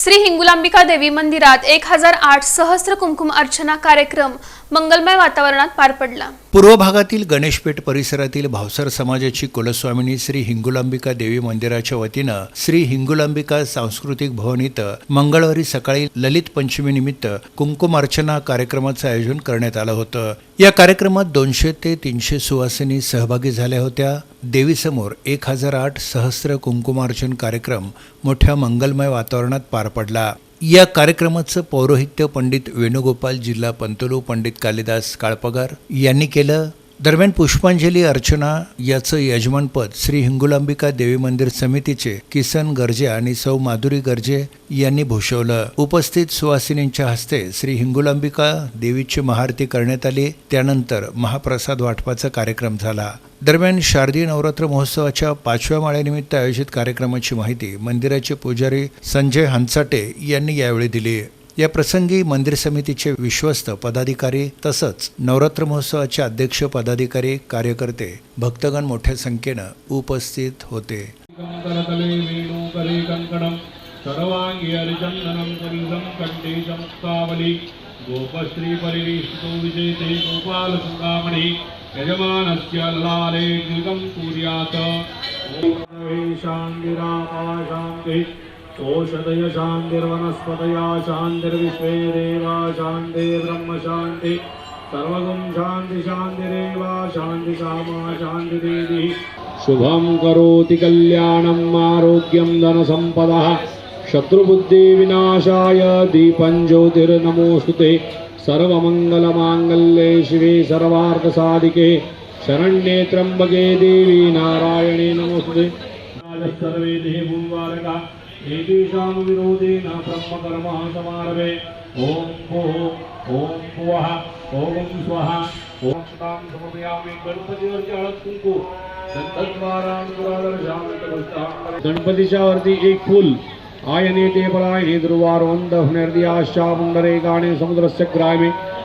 श्री हिंगुलांबिका देवी मंदिरात एक हजार आठ सहस्त्र कुंकुम अर्चना कार्यक्रम मंगलमय वातावरणात पार पडला. पूर्व भागातील गणेशपेठ परिसरातील भावसर समाजाची कुलस्वामिनी श्री हिंगुलांबिका देवी मंदिराच्या वतीनं श्री हिंगुलांबिका सांस्कृतिक भवन इथं मंगळवारी सकाळी ललित पंचमी निमित्त कार्यक्रमाचं आयोजन करण्यात आलं होतं. या कार्यक्रमात दोनशे ते तीनशे सुवासिनी सहभागी झाल्या होत्या. देवीसमोर एक हजार आठ सहस्र कुंकुमार्चन कार्यक्रम मोठ्या मंगलमय वातावरणात पार पडला. या कार्यक्रमाचं पौरोहित्य पंडित वेणुगोपाल जिल्हा पंतलू पंडित कालिदास काळपगार यांनी केलं. दरम्यान पुष्पांजली अर्चना याचं यजमानपद श्री हिंगुलांबिका देवी मंदिर समितीचे किसन गर्जे आणि सौ माधुरी गर्जे यांनी भूषवलं. उपस्थित सुवासिनींच्या हस्ते श्री हिंगुलांबिका देवीची महाआरती करण्यात आली. त्यानंतर महाप्रसाद वाटपाचा कार्यक्रम झाला. दरम्यान शारदीय नवरात्र महोत्सवाच्या पाचव्या माळ्यानिमित्त आयोजित कार्यक्रमाची माहिती मंदिराचे पुजारी संजय हंचाटे यांनी यावेळी दिली. या प्रसंगी मंदिर समितीचे विश्वस्त पदाधिकारी तसंच नवरात्र महोत्सवाचे अध्यक्ष पदाधिकारी कार्यकर्ते भक्तगण मोठ्या संख्येनं उपस्थित होते. गोपश्री वेणुकरे कङ्कणं सर्वाङ्गी पुरुषं कण्ठे च मुक्तावली गोपश्रीपरिवेशितो विजेते गोपालसुखामणि यजमानस्य लाले कृतं कुर्यात् ॐ शान्तिरामा शान्तिः ओषधय शान्तिर्वनस्पतया शान्तिर्विश्वे देवा शान्ति ब्रह्म शान्ति सर्वगुं शान्ति शान्तिरेव शान्तिकामा शान्तिदेवी शुभं करोति कल्याणम् आरोग्यं धनसम्पदः शत्रुबुद्धिविनाशाय दीपं ज्योतिर्नमोऽस्तु ते सर्वमङ्गलमाङ्गल्ये शिवे सर्वार्थसाधिके शरण्ये त्र्यम्बके देवी नारायणे नमोऽस्तु ते सर्वे देवुवारका एतेषां विरोधेन ब्रह्मकर्मः समारभे ॐ भोः ॐ भुवः ॐ स्वः ॐ तां समर्पयामि गणपतीवरची हळद कुंकू गणपतीच्या वरती एक फुल आयने ते परायणे ध्रुवारोन्द हृदयाश्चा मुंडरे गाणे समुद्रस्य ग्रामे